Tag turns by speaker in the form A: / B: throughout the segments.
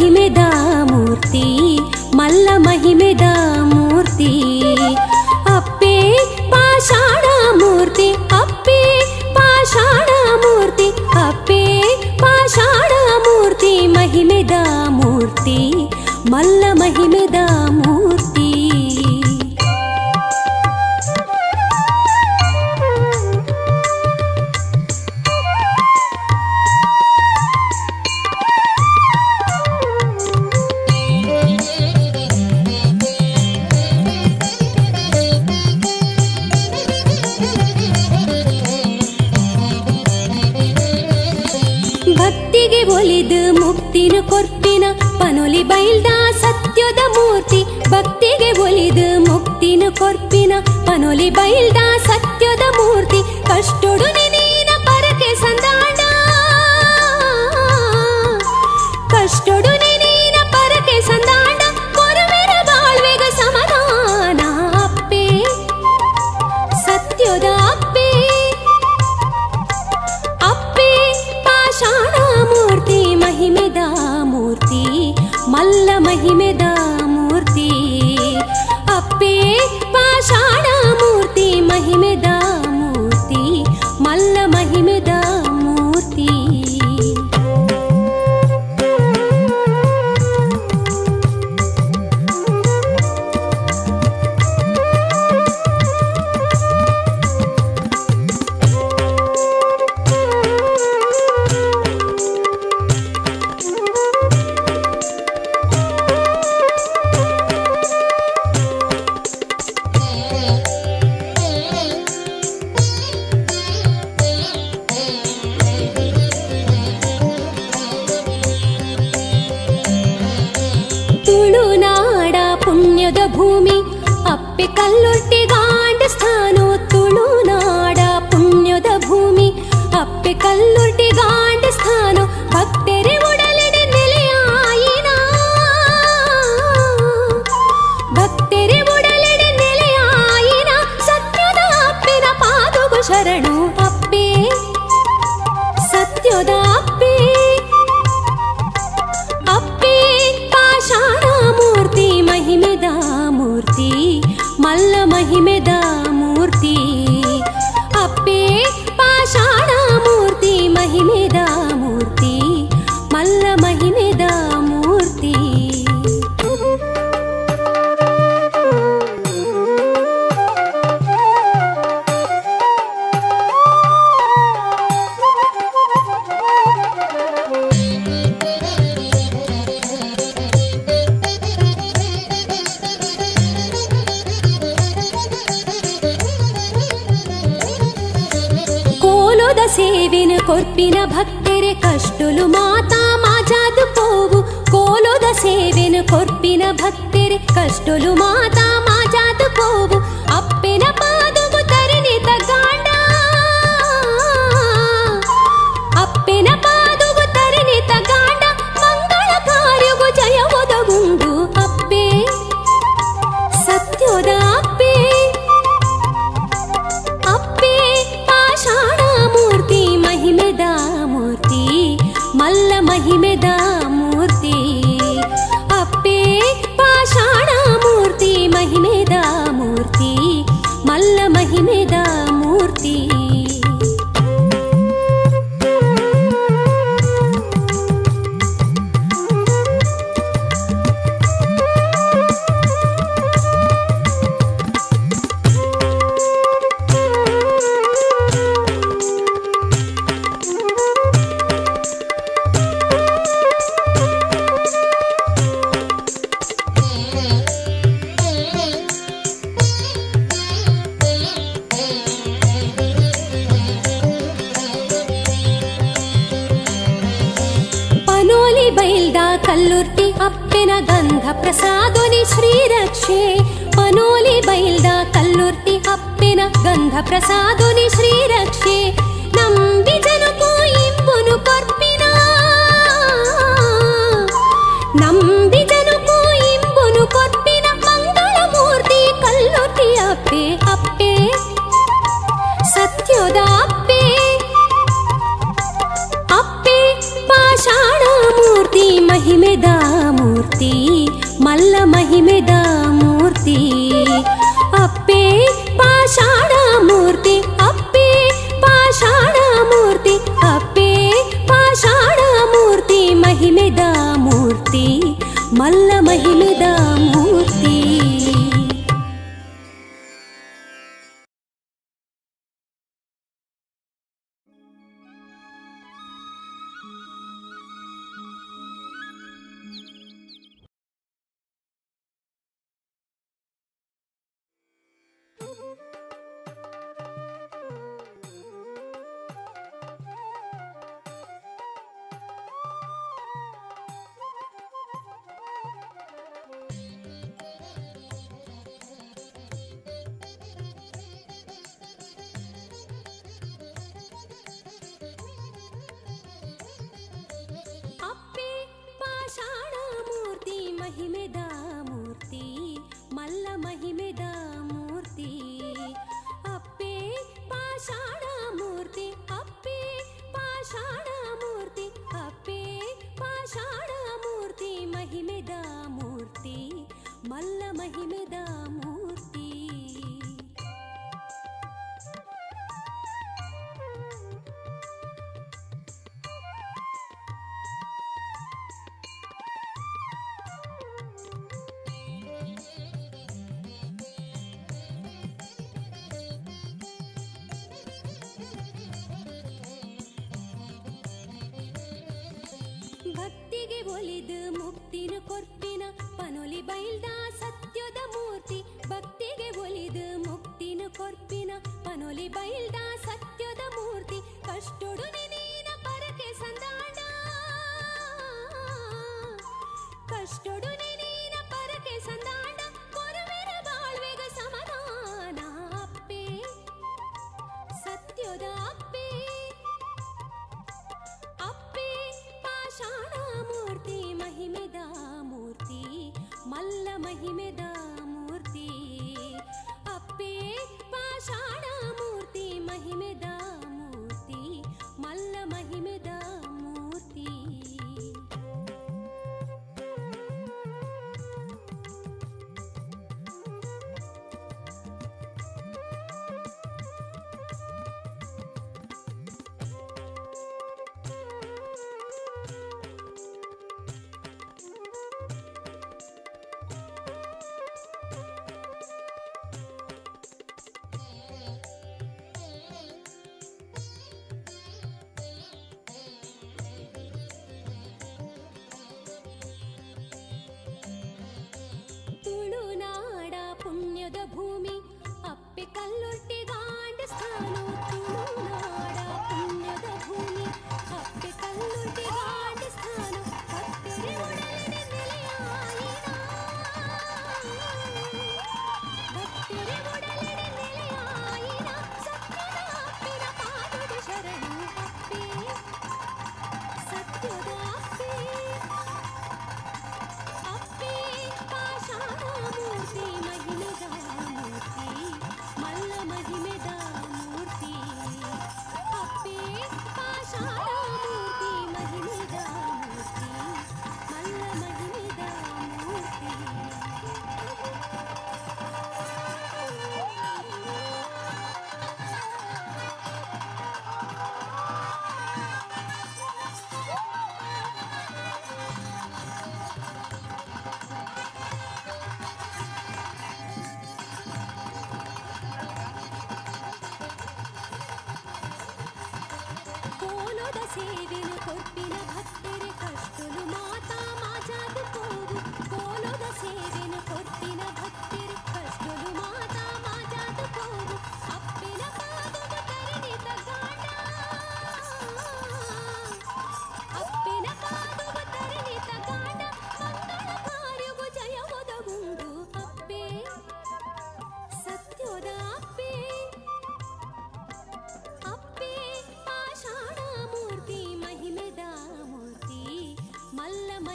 A: महिमेदा मूर्ति मल्ल महिमेदा मूर्ति ಸತ್ಯದ ಮೂರ್ತಿ, ಭಕ್ತಿಗೆ ಒಲಿದು ಮುಕ್ತಿನ ಕೊರ್ಪಿನ ಪನೊಲಿ ಬೈಲ್ದ ಸತ್ಯದ ಮೂರ್ತಿ, ಕಷ್ಟೊಡು ನೀನ ಪರಕೆ ಸಂದಾಡ ಕಷ್ಟೊಡು ನೀನ ಪರಕೆ ಸಂದಾಡ ಕೊರುವೆರ ಬಾಳ್ವೆಗ ಸಮಾನ ಅಪ್ಪೆ. ಸತ್ಯದ ಅಪ್ಪೆ. ಅಪ್ಪೆ, ಪಾಷಾಣ ಮೂರ್ತಿ, ಮಹಿಮೆದ ಮೂರ್ತಿ. ಮಲ್ಲ ಮಹಿಮೆದ ಮೂರ್ತಿ ಅಪ್ಪೆ ಪಾಷಾಣ ಮೂರ್ತಿ ಮಹಿಮೆದ കപ്പി കല്ലുട്ടി കാണ്ട് സ്ഥാനം కోలోద సేవిన కొర్పిన భక్తెరె కష్టులు మాతా మాజాదు పోవు. కోలోద సేవిన కొర్పిన భక్తెరె కష్టులు మాతా మాజాదు పోవు. అప్పెన పాదుగు తరిని ಬೈಲ್ದ ಕಲ್ಲುರ್ಟಿ ಅಪ್ಪೆನ ಗಂಧ ಪ್ರಸಾದುನಿ ಶ್ರೀರಕ್ಷೆ ಪನೋಲಿ ಬೈಲ್ದ ಕಲ್ಲುರ್ಟಿ ಅಪ್ಪೆನ ಗಂಧ ಪ್ರಸಾದುನಿ ಶ್ರೀರಕ್ಷೆ ನಂಬಿ ಜನಕು ಇಂಬುನು ಕೊರ್ಪಿನ ಮೂರ್ತಿ ಮಹಿಮೆದಾ ಮೂರ್ತಿ ಮಲ್ಲ ಮಹಿಮೆದಾ ಮೂರ್ತಿ ಒಲಿದು ಮುಕ್ತಿನ ಕೊರ್ಪಿನ ಪನೊಲಿ ಬೈಲ್ದ ಸತ್ಯದ ಮೂರ್ತಿ ಭಕ್ತಿಗೆ ಒಲಿದು ಮುಕ್ತಿನ ಕೊರ್ಪಿನ ಪನೊಲಿ ಬೈಲ್ದ ಸತ್ಯದ ಮೂರ್ತಿ ಕಷ್ಟೊಡು महिमे ಪಾದ ಸೇವಿನ ಕೊರ್ಪಿನ ಭಕ್ತ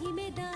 A: ही मैदान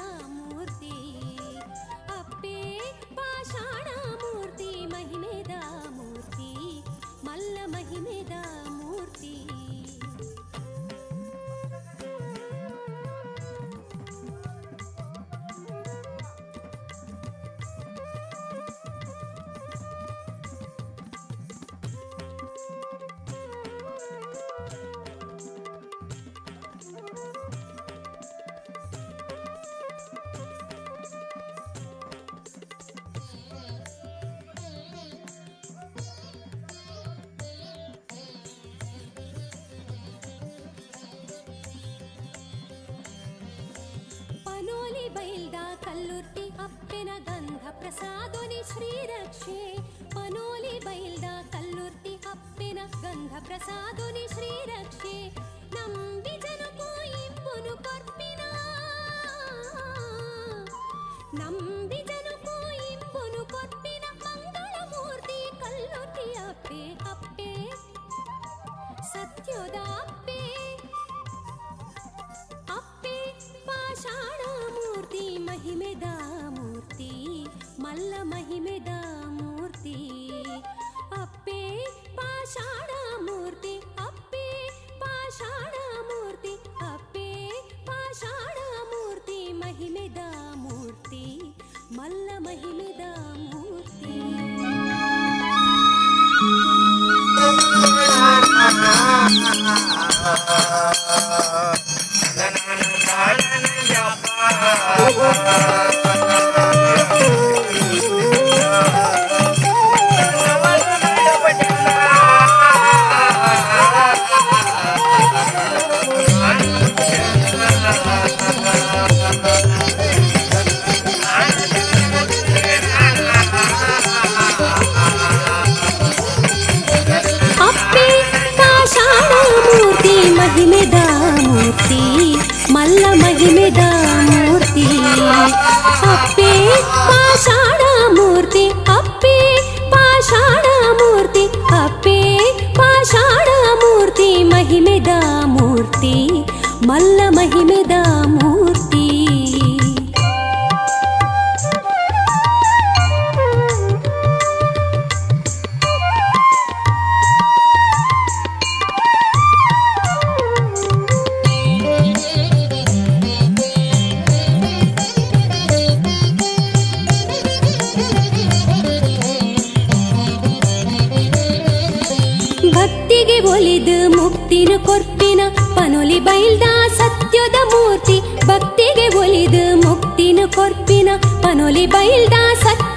A: ಬೈಲ್ದ ಕಲ್ಲುರ್ತಿ ಅಪ್ಪೆನ ಗಂಧ ಪ್ರಸಾದೊನಿ ಶ್ರೀರಕ್ಷೆ ಪನೋಲಿ ಬೈಲ್ದ ಕಲ್ಲುರ್ತಿ ಅಪ್ಪೆನ ಗಂಧ ಪ್ರಸಾದೊನಿ ಶ್ರೀರಕ್ಷೆ ನಂಬಿ ಜನಕು ಇಂಬುನು ಕೊರ್ಪಿನ ಮಹಿಮೆದ ಮೂರ್ತಿ ಮಲ್ಲ ಮಹಿಮೆದ ಮೂರ್ತಿ ಅಪ್ಪೆ ಪಾಷಾಣ ಮೂರ್ತಿ ಅಪ್ಪೆ ಪಾಷಾಣ ಮೂರ್ತಿ ಅಪ್ಪೆ ಪಾಷಾಣ ಮೂರ್ತಿ ಮಹಿಮೆದ ಮೂರ್ತಿ ಮಲ್ಲ ಮಹಿಮೆದ ಮೂರ್ತಿ ಅಪ್ಪೆ Oh. కొర్పిన పనులి బయల్దా సత్య